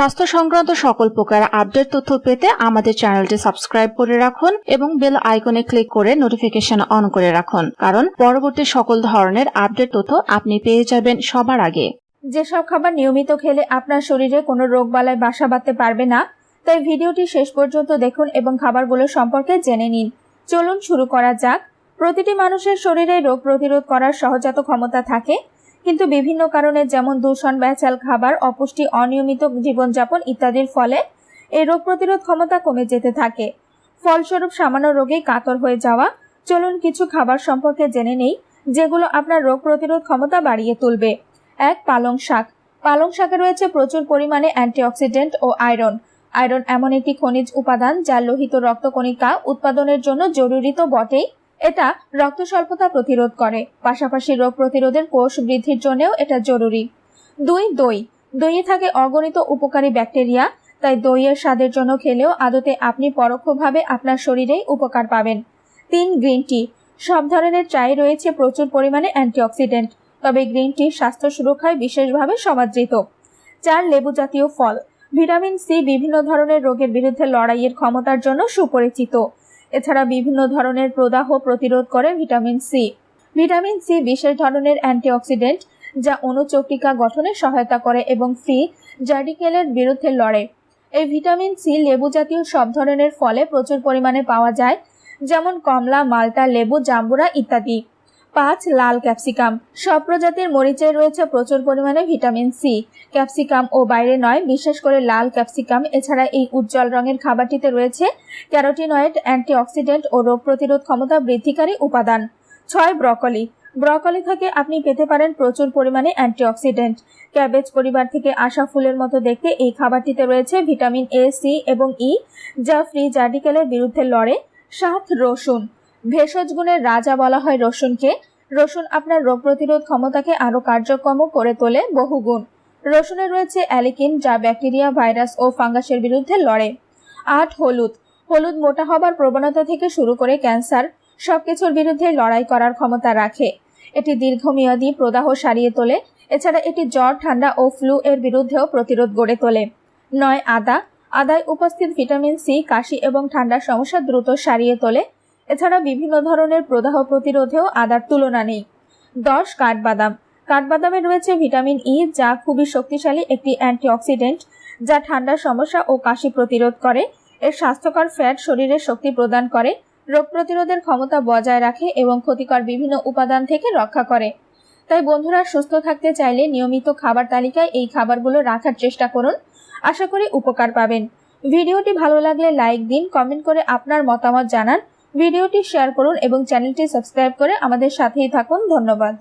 স্বাস্থ্য সংক্রান্ত সকল প্রকার আপডেট তথ্য পেতে আমাদের চ্যানেলটি সাবস্ক্রাইব করে রাখুন এবং বেল আইকনে ক্লিক করে নোটিফিকেশন অন করে রাখুন। কারণ পরবর্তী সকল ধরনের আপডেট তথ্য আপনি পেয়ে যাবেন সবার আগে। যেসব খাবার নিয়মিত খেলে আপনার শরীরে কোনো রোগ বালায় বাসা বাঁধতে পারবে না, তাই ভিডিওটি শেষ পর্যন্ত দেখুন এবং খাবারগুলো সম্পর্কে জেনে নিন। চলুন শুরু করা যাক। প্রতিটি মানুষের শরীরে রোগ প্রতিরোধ করার সহজাত ক্ষমতা থাকে। কিন্তু বিভিন্ন কারণে, যেমন দূষণ ব্যাচাল খাবার, অপুষ্টি, অনিয়মিত জীবনযাপন ইত্যাদির ফলে এই রোগ প্রতিরোধ ক্ষমতা কমে যেতে থাকে। ফলস্বরূপ, সামান্য রোগেই কাতর হয়ে যাওয়া। চলুন কিছু খাবার সম্পর্কে জেনে নেই, যেগুলো আপনার রোগ প্রতিরোধ ক্ষমতা বাড়িয়ে তুলবে। এক, পালং শাক। পালং শাকে রয়েছে প্রচুর পরিমাণে অ্যান্টিঅক্সিডেন্ট ও আয়রন। আয়রন এমন একটি খনিজ উপাদান যা লোহিত রক্তকণিকা উৎপাদনের জন্য জরুরি তো বটেই। এটা রক্ত স্বল্পতা প্রতিরোধ করে। পাশাপাশি রোগ প্রতিরোধের কোষ বৃদ্ধির জন্যও এটা জরুরি। দুই, দই। দইয়ে থাকে অগণিত উপকারী ব্যাকটেরিয়া, তাই দইয়ের স্বাদের জন্য খেলেও আদতে আপনি পরোক্ষভাবে আপনার শরীরেই উপকার পাবেন। তিন, গ্রিন টি। সব ধরনের চায়ে রয়েছে প্রচুর পরিমাণে অ্যান্টিঅক্সিডেন্ট, তবে গ্রিন টি স্বাস্থ্য সুরক্ষায় বিশেষভাবে সমাদৃত। চার লেবু জাতীয় ফল। ভিটামিন সি বিভিন্ন ধরনের রোগের বিরুদ্ধে লড়াইয়ের ক্ষমতার জন্য সুপরিচিত। এছাড়া বিভিন্ন ধরনের প্রদাহ প্রতিরোধ করে ভিটামিন সি ভিটামিন সি বিশেষ ধরনের অ্যান্টিঅক্সিডেন্ট যা অনুচক্রিকা গঠনে সহায়তা করে এবং সি জার্ডিকেলের বিরুদ্ধে লড়ে। এই ভিটামিন সি লেবু জাতীয় সব ধরনের ফলে প্রচুর পরিমাণে পাওয়া যায়, যেমন কমলা মালটা লেবু, জাম্বুরা ইত্যাদি। পাঁচ লাল ক্যাপসিকাম। সব প্রজাতির মরিচে রয়েছে প্রচুর পরিমাণে ভিটামিন সি। ক্যাপসিকাম ও বাইরে নয়, বিশেষ করে লাল ক্যাপসিকাম। এছাড়া এই উজ্জ্বল রঙের খাবারটিতে রয়েছে ক্যারোটিনয়েড অ্যান্টিঅক্সিডেন্ট ও রোগ প্রতিরোধ ক্ষমতা বৃদ্ধিকারী উপাদান। ছয় ব্রকলি। ব্রকলি থেকে আপনি পেতে পারেন প্রচুর পরিমাণে অ্যান্টিঅক্সিডেন্ট। ক্যাবেজ পরিবার থেকে আসা ফুলের মতো দেখতে এই খাবারটিতে রয়েছে ভিটামিন এ, সি এবং ই, যা ফ্রি জার্ডিকেলের বিরুদ্ধে লড়ে। সাত রসুন। ভেষজ গুণের রাজা বলা হয় রসুনকে। রসুন আপনার রোগ প্রতিরোধ ক্ষমতাকে আরও কার্যক্ষম করে তোলে বহুগুণ। রসুনে রয়েছে অ্যালিকিন, যা ব্যাকটেরিয়া, ভাইরাস ও ফাঙ্গাসের বিরুদ্ধে লড়ে। আট, হলুদ। হলুদ মোটা হবার প্রবণতা থেকে শুরু করে ক্যান্সার, সবকিছুর বিরুদ্ধে লড়াই করার ক্ষমতা রাখে। এটি দীর্ঘমেয়াদী প্রদাহ সারিয়ে তোলে। এছাড়া এটি জ্বর, ঠান্ডা ও ফ্লু এর বিরুদ্ধেও প্রতিরোধ গড়ে তোলে। নয়, আদা। আদায় উপস্থিত ভিটামিন সি, কাশি এবং ঠান্ডার সমস্যা দ্রুত সারিয়ে তোলে। এছাড়া বিভিন্ন ধরনের প্রদাহ প্রতিরোধেও আদার তুলনা নেই। দশ, কাঠবাদাম। কাঠবাদামে রয়েছে ভিটামিন ই যা খুবই শক্তিশালী একটি অ্যান্টিঅক্সিডেন্ট, যা ঠান্ডার সমস্যা ও কাশি প্রতিরোধ করে, এর স্বাস্থ্যকর ফ্যাট শরীরে শক্তি প্রদান করে, রোগ প্রতিরোধের ক্ষমতা বজায় রাখে এবং ক্ষতিকর বিভিন্ন উপাদান থেকে রক্ষা করে। তাই বন্ধুরা, সুস্থ থাকতে চাইলে নিয়মিত খাবার তালিকায় এই খাবারগুলো রাখার চেষ্টা করুন। আশা করি উপকার পাবেন। ভিডিওটি ভালো লাগলে লাইক দিন, কমেন্ট করে আপনার মতামত জানান। ভিডিওটি শেয়ার করুন এবং চ্যানেলটি সাবস্ক্রাইব করে আমাদের সাথেই থাকুন। ধন্যবাদ।